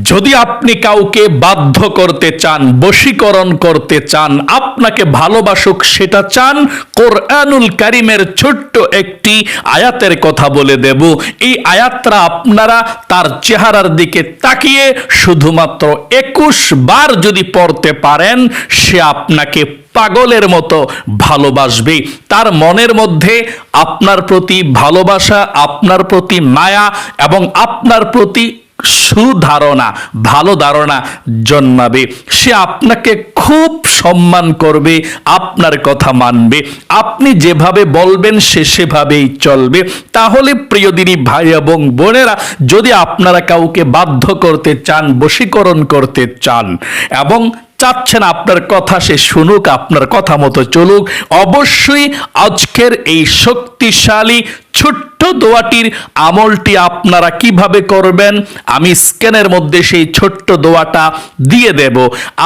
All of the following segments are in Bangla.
যদি আপনি কাউকে বাধ্য করতে চান, বশীকরণ করতে চান, আপনাকে ভালোবাসুক সেটা চান, কোরআনুল কারিমের ছোট্ট একটি আয়াতের কথা বলে দেব। এই আয়াতটা আপনারা তার চেহারার দিকে তাকিয়ে শুধুমাত্র একুশ বার যদি পড়তে পারেন, সে আপনাকে পাগলের মতো ভালোবাসবে। তার মনের মধ্যে আপনার প্রতি ভালোবাসা, আপনার প্রতি মায়া এবং আপনার প্রতি সুধারণা, ভালো ধারণা জন্মাবে। সে আপনাকে খুব সম্মান করবে, আপনার কথা মানবে। আপনি যেভাবে বলবেন সে সেভাবেই চলবে। তাহলে প্রিয় ভাই এবং বোনেরা, যদি আপনারা কাউকে বাধ্য করতে চান, বশীকরণ করতে চান এবং চাচ্ছেন আপনার কথা সে শুনুক, আপনার কথা মতো চলুক, অবশ্যই আজকের এই শক্তিশালী ছোট্ট দোয়াটির আমলটি আপনারা কীভাবে করবেন, আমি স্ক্যানের মধ্যে সেই ছোট্ট দোয়াটা দিয়ে দেব।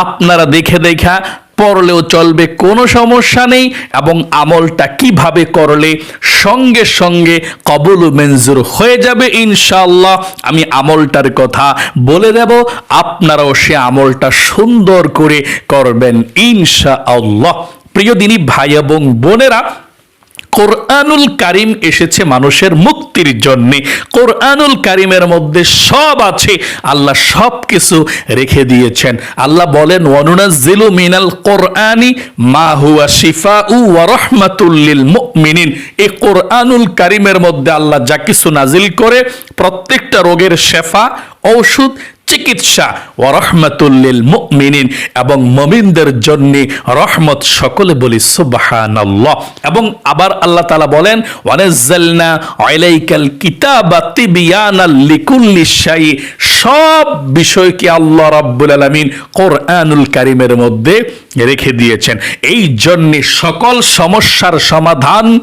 আপনারা দেখে দেখা, পড়লেও চলবে, কোনো সমস্যা নেই, এবং আমলটা কীভাবে করলে সঙ্গে সঙ্গে কবুল ও মঞ্জুর হয়ে যাবে ইনশাল্লাহ আমি আমলটার কথা বলে দেব। আপনারাও সে আমলটা সুন্দর করে করবেন ইনশাআল্লাহ। প্রিয় দিনী ভাই এবং বোনেরা কোরআনুল কারিম এসেছে মানুষের মুক্তির জন্য। কোরআনুল কারিমের মধ্যে সব আছে। আল্লাহ সব কিছু রেখে দিয়েছেন। আল্লাহ বলেন, ওয়ানুনাজ্জিলু মিনাল কোরআনি মা হুয়া শিফা উ ওয়া রাহমাতুল্লিল মুমিনিন। এই কোরআনুল কারিমের মধ্যে আল্লাহ যা কিছু নাজিল করে, প্রত্যেকটা রোগের শেফা, ঔষধ চিকিৎসা। ও রহমতুল্লিল মুমিনিন। এবং মমিনদের জন্য রহমত সকলে বলি সুবহানাল্লাহ। এবং আবার আল্লাহ তাআলা বলেন, ওয়ানাজ্জালনা আলাইকাল কিতাবা তিবিয়ানাল লিকুল্লি শাই। সব বিষয়কে আল্লাহ রাব্বুল আলামিন কোরআনুল কারীমের মধ্যে রেখে দিয়েছেন। এই জন্য সকল সমস্যার সমাধান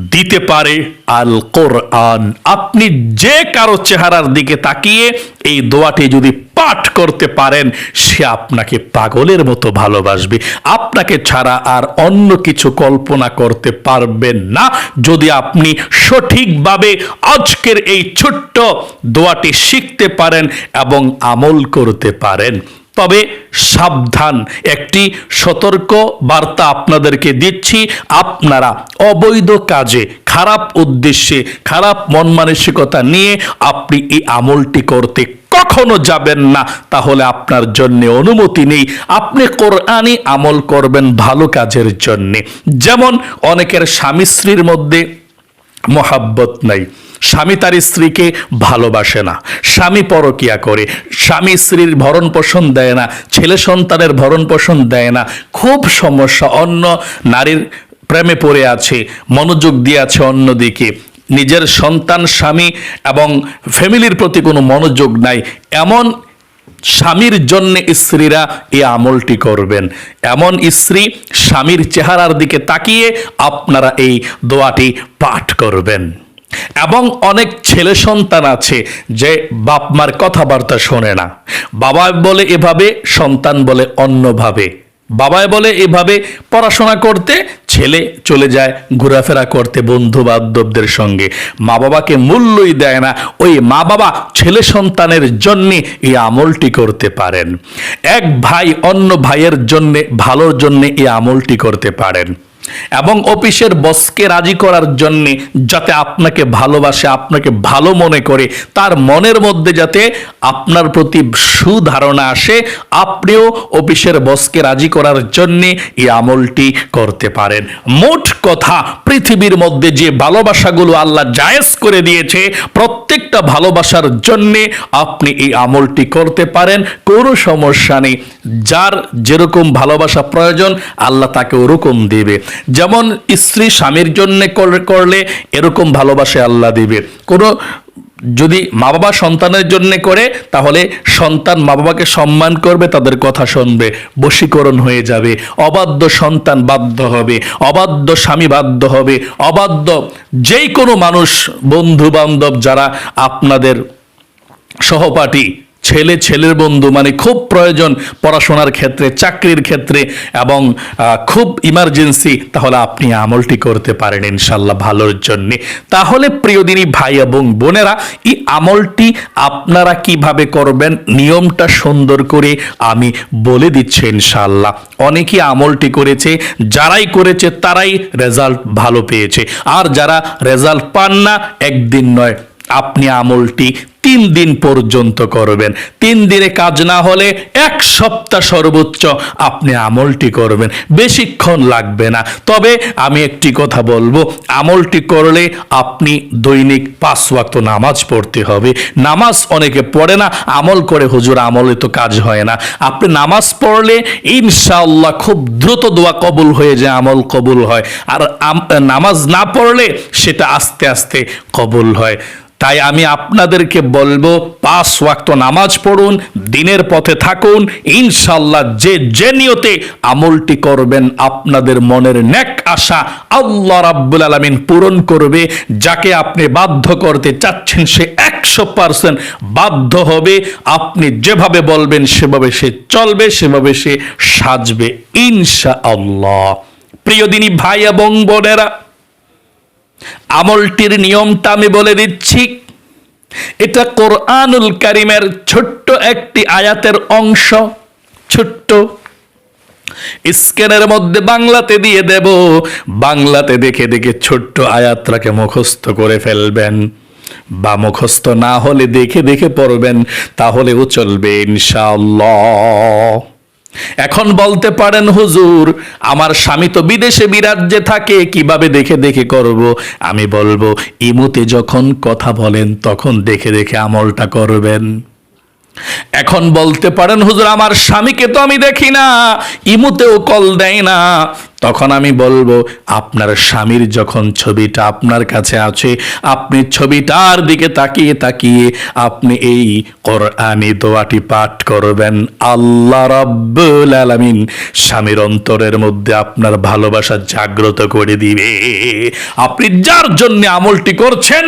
দিতে পারে আল কোরআন। আপনি যে কারও চেহারার দিকে তাকিয়ে এই দোয়াটি যদি পাঠ করতে পারেন, সে আপনাকে পাগলের মতো ভালোবাসবে। আপনাকে ছাড়া আর অন্য কিছু কল্পনা করতে পারবেন না। যদি আপনি সঠিকভাবে আজকের এই ছোট্ট দোয়াটি শিখতে পারেন এবং আমল করতে পারেন। তবে সাবধান, একটি সতর্ক বার্তা আপনাদেরকে দিচ্ছি, আপনারা অবৈধ কাজে খারাপ উদ্দেশ্যে, খারাপ মন মানসিকতা নিয়ে আপনি এই আমলটি করতে কখনো যাবেন না। তাহলে আপনার জন্য অনুমতি নেই। আপনি কোরআনই আমল করবেন ভালো কাজের জন্যে। যেমন অনেকের স্বামী স্ত্রীর মধ্যে মহাব্বত নাই। স্বামী তার স্ত্রীকে ভালোবাসে না। স্বামী পরকিয়া করে। স্বামী স্ত্রীর ভরণ পোষণ দেয় না। ছেলে সন্তানের ভরণ পোষণ দেয় না। খুব সমস্যা। অন্য নারীর প্রেমে পড়ে আছে, মনোযোগ দিয়ে আছে অন্যদিকে। নিজের সন্তান, স্বামী এবং ফ্যামিলির প্রতি কোনো মনোযোগ নাই। এমন স্বামীর জন্য স্ত্রীরা এই আমলটি করবেন। এমন স্ত্রী স্বামীর চেহারার দিকে তাকিয়ে আপনারা এই দোয়াটি পাঠ করবেন। এবং অনেক ছেলে সন্তান আছে যে বাপ মার কথাবার্তা শোনে না। বাবা বলে এভাবে, সন্তান বলে অন্যভাবে। বাবায় বলে, এভাবে পড়াশোনা করতে ছেলে চলে যায়, ঘোরাফেরা করতে বন্ধু বান্ধবদের সঙ্গে। মা বাবাকে মূল্যই দেয় না। ওই মা বাবা ছেলে সন্তানের জন্যে এই আমলটি করতে পারেন। এক ভাই অন্য ভাইয়ের জন্যে, ভালোর জন্যে এই আমলটি করতে পারেন। এবং অফিসের বসকে রাজি করার জন্যে যাতে আপনাকে ভালোবাসে, আপনাকে ভালো মনে করে, তার মনের মধ্যে যাতে আপনার প্রতি সুধারণা আসে, আপনিও অফিসের বসকে রাজি করার জন্যে এই আমলটি করতে পারেন। মোট কথা, পৃথিবীর মধ্যে যে ভালোবাসাগুলো আল্লাহ জায়েজ করে দিয়েছে, প্রত্যেকটা ভালোবাসার জন্যে আপনি এই আমলটি করতে পারেন, কোনো সমস্যা নেই। যার যেরকম ভালোবাসা প্রয়োজন, আল্লাহ তাকে ওরকম দেবে। যেমন স্ত্রী স্বামীর জন্য করলে এরকম ভালোবাসা আল্লাহ দিবে। কোনো, যদি মা বাবা সন্তানের জন্য করে, তাহলে সন্তান মা বাবাকে সম্মান করবে, তাদের কথা শুনবে, বশীকরণ হয়ে যাবে, অবাধ্য সন্তান বাধ্য হবে, অবাধ্য স্বামী বাধ্য হবে, অবাধ্য যেই কোনো মানুষ বন্ধু বান্ধব যারা আপনাদের সহপাঠী ছেলে, ছেলের বন্ধু মানে খুব প্রয়োজন পড়াশোনার ক্ষেত্রে, চাকরির ক্ষেত্রে এবং খুব ইমার্জেন্সি তাহলে আপনি আমলটি করতে পারেন ইনশাল্লাহ ভালোর জন্য। তাহলে প্রিয়দিনী ভাই এবং বোনেরা, এই আমলটি আপনারা কীভাবে করবেন, নিয়মটা সুন্দর করে আমি বলে দিচ্ছি ইনশাল্লাহ অনেকেই আমলটি করেছে, যারাই করেছে তারাই রেজাল্ট ভালো পেয়েছে। আর যারা রেজাল্ট পান না, একদিন নয় আপনি আমলটি তিন দিন পর্যন্ত করবেন। তিন দিনে কাজ না হলে এক সপ্তাহ সর্বোচ্চ আপনি আমলটি করবেন। বেশিক্ষণ লাগবে না। তবে আমি একটি কথা বলব, আমলটি করলে আপনি দৈনিক পাঁচ ওয়াক্ত নামাজ পড়তে হবে। নামাজ অনেকে পড়ে না, আমল করে হুজুর, আমলে তো কাজ হয় না। আপনি নামাজ পড়লে ইনশাআল্লাহ খুব দ্রুত দোয়া কবুল হয়ে যায়, আমল কবুল হয়। আর নামাজ না পড়লে সেটা আস্তে আস্তে কবুল হয়। তাই আমি আপনাদেরকে বলব, পাঁচ ওয়াক্ত নামাজ পড়ুন, দিনের পথে থাকুন ইনশাল্লাহ যে যে নিয়তে আমলটি করবেন আপনাদের মনের নেক আশা আল্লাহ রাব্বুল আলামিন পূরণ করবে। যাকে আপনি বাধ্য করতে চাচ্ছেন, সে একশো পার্সেন্ট বাধ্য হবে। আপনি যেভাবে বলবেন, সেভাবে সে চলবে, সেভাবে সে সাজবে ইনশা আল্লাহ প্রিয় দিনী ভাই এবং বোনেরা আমলটির নিয়মটা আমি বলে দিচ্ছি। এটা কোরআনুল কারিমের ছোট্ট একটি আয়াতের অংশ, ছোট্ট। স্ক্যানের মধ্যে বাংলাতে দিয়ে দেব। বাংলাতে দেখে দেখে ছোট্ট আয়াতটাকে মুখস্থ করে ফেলবেন। বা মুখস্থ না হলে দেখে দেখে পড়বেন, তাহলেও চলবে ইনশাআল্লাহ। এখন বলতে পারেন, হুজুর, আমার স্বামী তো বিদেশে বিরাজ্যে থাকে, কীভাবে দেখে দেখে করব? আমি বলব, ইমুতে যখন কথা বলেন, তখন দেখে দেখে আমলটা করবেন। এখন বলতে পারেন, হুজুর, আমার স্বামীকে তো আমি দেখি না, ইমুতেও কল দেয় না। তখন আমি বলব, আপনার স্বামীর যখন ছবিটা আপনার কাছে আছে, আপনি ছবিটার দিকে তাকিয়ে তাকিয়ে আপনি এই কোরআনি দোয়াটি পাঠ করবেন। আল্লাহ রাব্বুল আলামিন স্বামীর অন্তরের মধ্যে আপনার ভালোবাসা জাগ্রত করে দিবে। আপনি যার জন্য আমলটি করছেন,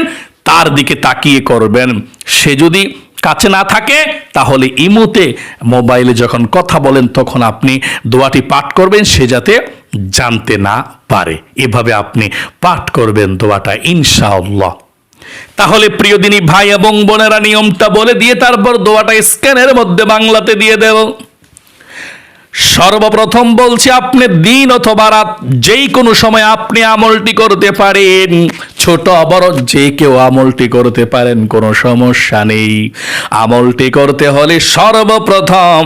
তার দিকে তাকিয়ে করবেন। সে যদি কাছে না থাকে, তাহলে ইমুতে মোবাইলে যখন কথা বলেন, তখন আপনি দোয়াটি পাঠ করবেন, সে যাতে জানতে না পারে। এভাবে আপনি পাঠ করবেন দোয়াটা, ইনশাআল্লাহ। তাহলে প্রিয়দিনী ভাই এবং বোনেরা নিয়মটা বলে দিয়ে তারপর দোয়াটা স্ক্যানের মধ্যে বাংলাতে দিয়ে দেব সর্বপ্রথম বলছি, আপনি দিন অথবা রাত যেই কোনো সময় আপনি আমলটি করতে পারেন। ছোট বড় যে কেউ আমলটি করতে পারেন, কোনো সমস্যা নেই। আমলটি করতে হলে সর্বপ্রথম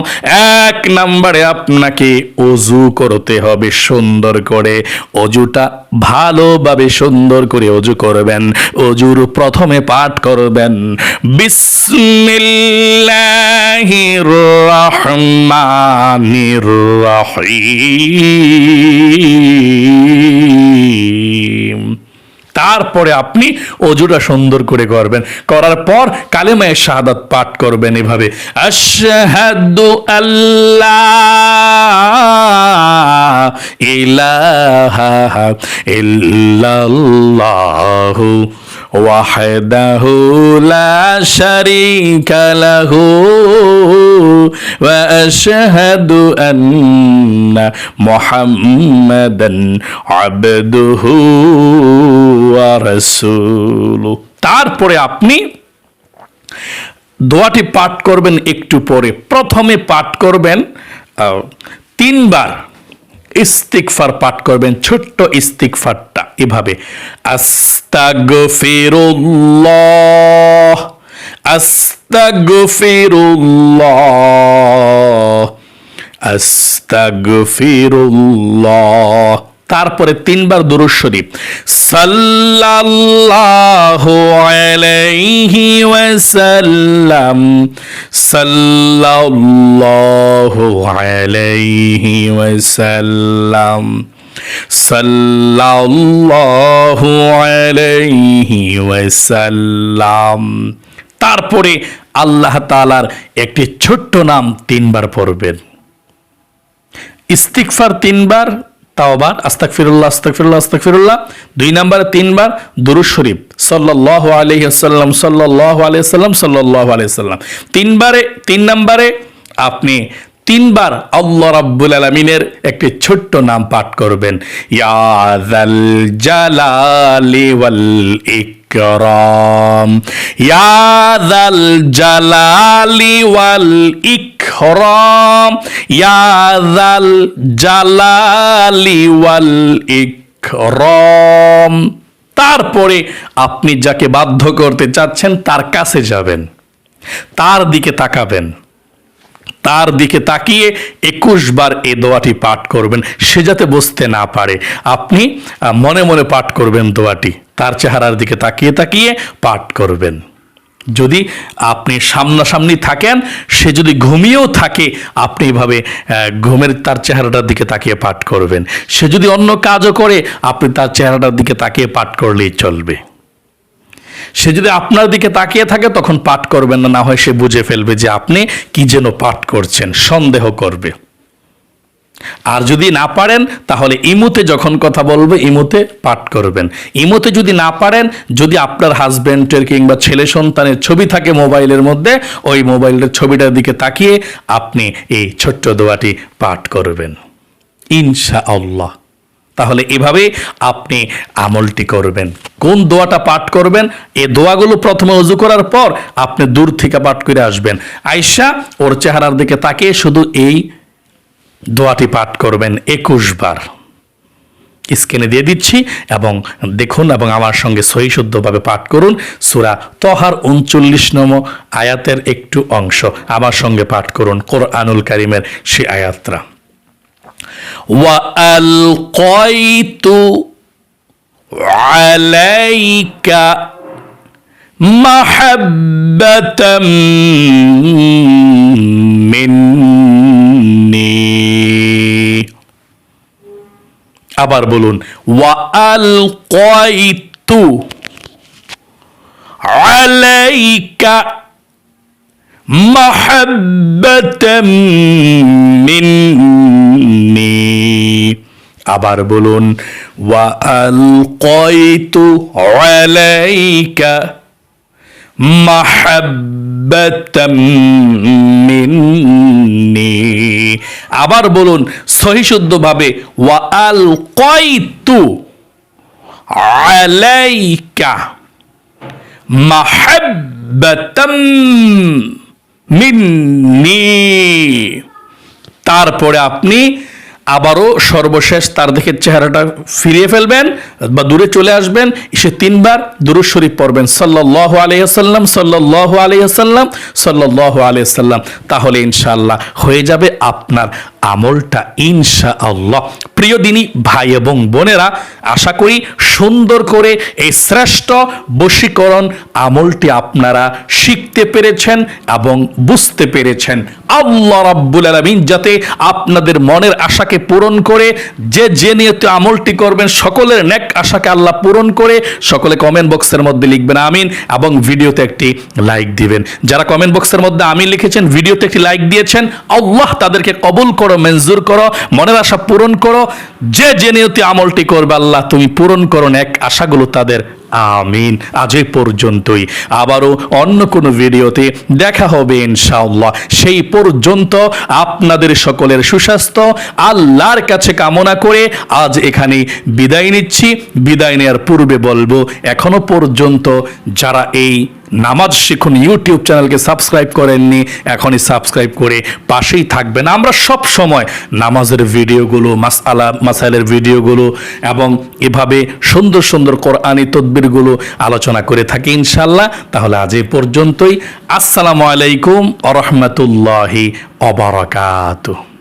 এক নম্বরে আপনাকে অজু করতে হবে, সুন্দর করে। অজুটা ভালোভাবে সুন্দর করে অজু করবেন, অজুর প্রথমে পাঠ করবেন। বিসমিল্লাহির রহমানির তারপরে আপনি অজুটা সুন্দর করে করবেন। করার পর কালেমায় শাহাদাত পাঠ করবেন এভাবে। আল্লাহ ইলাহা ইল্লাল্লাহু وحده لا شريك له واشهد ان محمدا عبده ورسوله তারপরে আপনি দোয়াটি পাঠ করবেন একটু পরে প্রথমে পাঠ করবেন আহ, তিনবার ইস্তিকফার পাঠ করবেন ছোট্ট ইস্তিকফারটা এভাবে। আস্তাগফিরুল্লাহ আস্তাগফিরুল্লাহ আস্তাগফিরুল্লাহ। তারপরে তিনবার দুরুদ শরীফ। সাল্লাল্লাহু আলাইহি ওয়াসাল্লাম, সাল্লাল্লাহু আলাইহি ওয়াসাল্লাম, সাল্লাল্লাহু আলাইহি ওয়াসাল্লাম। তারপরে আল্লাহ তাআলার একটি ছোট্ট নাম তিনবার পড়বেন। ইস্তিকফার তিনবার তাওবার আস্তাক ফিরুল্লাহ আস্তাক ফিরুল্লাহ আস্তাক ফিরুল্লাহ দুই নম্বরে, তিনবার দুরুজ শরীফ সাল্লাহ আলহিহাল্লাম সাল্লাহ আলিয়াল্লাম সাল্লাহ আলিয়াল্লাম তিনবারে, তিন নম্বরে আপনি তিনবার আল্লাহ রাব্বুল আলমিনের একটি ছোট্ট নাম পাঠ করবেন। ইয়াদাল জালালি ওয়াল ইকরাম। ইয়াদাল জালালি ওয়াল ইকরাম ইয়াদাল জালালি ওয়াল ইকরাম। তারপরে আপনি যাকে বাধ্য করতে চাচ্ছেন, তার কাছে যাবেন। তার দিকে তাকাবেন। তার দিকে তাকিয়ে একুশ বার এ দোয়াটি পাঠ করবেন। সে যাতে বুঝতে না পারে। আপনি মনে মনে পাঠ করবেন দোয়াটি। তার চেহারার দিকে তাকিয়ে তাকিয়ে পাঠ করবেন। যদি আপনি সামনাসামনি থাকেন, সে যদি ঘুমিয়েও থাকে, আপনি এভাবে ঘুমের তার চেহারাটার দিকে তাকিয়ে পাঠ করবেন। সে যদি অন্য কাজও করে, আপনি তার চেহারাটার দিকে তাকিয়ে পাঠ করলেই চলবে। সে যদি আপনার দিকে তাকিয়ে থাকে, তখন পাঠ করবেন না না হয় সে বুঝে ফেলবে যে আপনি কি যেন পাঠ করছেন, সন্দেহ করবে। আর যদি না পারেন, তাহলে ইমুতে যখন কথা বলবে, ইমুতে পাঠ করবেন। ইমুতে যদি না পারেন, যদি আপনার হাজব্যান্ডের কিংবা ছেলে সন্তানের ছবি থাকে মোবাইলের মধ্যে, ওই মোবাইলের ছবিটার দিকে তাকিয়ে আপনি এই ছোট্ট দোয়াটি পাঠ করবেন। ইনশা আল্লাহ তাহলে এভাবে আপনি আমলটি করবেন। কোন দোয়াটা পাঠ করবেন? এ দোয়াগুলো প্রথমে উজু করার পর আপনি দূর থেকে পাঠ করে আসবেন। আয়সা ওর চেহারার দিকে তাকিয়ে শুধু এই দোয়াটি পাঠ করবেন একুশ বার। স্ক্রিনে দিয়ে দিচ্ছি এবং দেখুন এবং আমার সঙ্গে সহি শুদ্ধভাবে পাঠ করুন সুরা তহার উনচল্লিশ নম আয়াতের একটু অংশ। আমার সঙ্গে পাঠ করুন কোর আনুল কারিমের সে আয়াতরা ওয়া মিন্নী। আবার বলুন ওয়াল আল কয়তু আলাইকা মাহাব্বাতাম মিন্নি। আবার বলুন ওয়াল আল কয়তু আলাইকা মিন্নি। আবার বলুন সহিশুদ্ধভাবে ওয়া আল কয়তু আলাইকা মাহাব্বাতাম মিন্নি। তারপরে আপনি আবারও সর্বশেষ তার দিকে চেহারাটা ফিরিয়ে ফেলবেন বা দূরে চলে আসবেন। এসে তিনবার দুরুদ শরীফ পড়বেন। সাল্লাহ আলাইসাল্লাম সাল্লাহ আলাইসাল্লাম সাল্লাহ আলাইসাল্লাম তাহলে ইনশাআল্লাহ হয়ে যাবে আপনার আমলটা ইনশা আল্লাহ প্রিয় দিনী, ভাই এবং বোনেরা, আশা করি সুন্দর করে এই শ্রেষ্ঠ বশীকরণ আমলটি আপনারা শিখতে পেরেছেন এবং বুঝতে পেরেছেন। আল্লাহ রাব্বুল আলামিন যাতে আপনাদের মনের আশাকে পূরণ করে, যে যে নিয়তে আমলটি করবেন, সকলের নেক আশাকে আল্লাহ পূরণ করে, সকলে কমেন্ট বক্সের মধ্যে লিখবেন আমিন এবং ভিডিওতে একটি লাইক দিবেন। যারা কমেন্ট বক্সের মধ্যে আমিন লিখেছেন, ভিডিওতে একটি লাইক দিয়েছেন, আল্লাহ তাদেরকে কবুল করো, মঞ্জুর করো, মনের আশা পূরণ করো। যে যে নিয়তে আমলটি করবে, আল্লাহ তুমি পূরণ করো এক আশাগুলো তাদের আমিন। আজ পর্যন্তই। আবারও অন্য কোনো ভিডিওতে দেখা হবে ইনশাআল্লাহ। সেই পর্যন্ত আপনাদের সকলের সুস্বাস্থ্য, আল্লাহর কাছে কামনা করে আজ এখানে বিদায় নিচ্ছি। বিদায় নেওয়ার পূর্বে বলব, এখনও পর্যন্ত যারা এই নামাজ শিখুন ইউটিউব চ্যানেলকে সাবস্ক্রাইব করেননি, এখনই সাবস্ক্রাইব করে পাশেই থাকবেন। আমরা সব সময় নামাজের ভিডিওগুলো মাসালা মাসাইলের ভিডিওগুলো এবং এভাবে সুন্দর সুন্দর কোরআনী তদবিরগুলো আলোচনা করে থাকি ইনশাল্লাহ তাহলে আজ এই পর্যন্তই। আসসালামু আলাইকুম আ রহমতুল্লাহি অবরাকাতুহ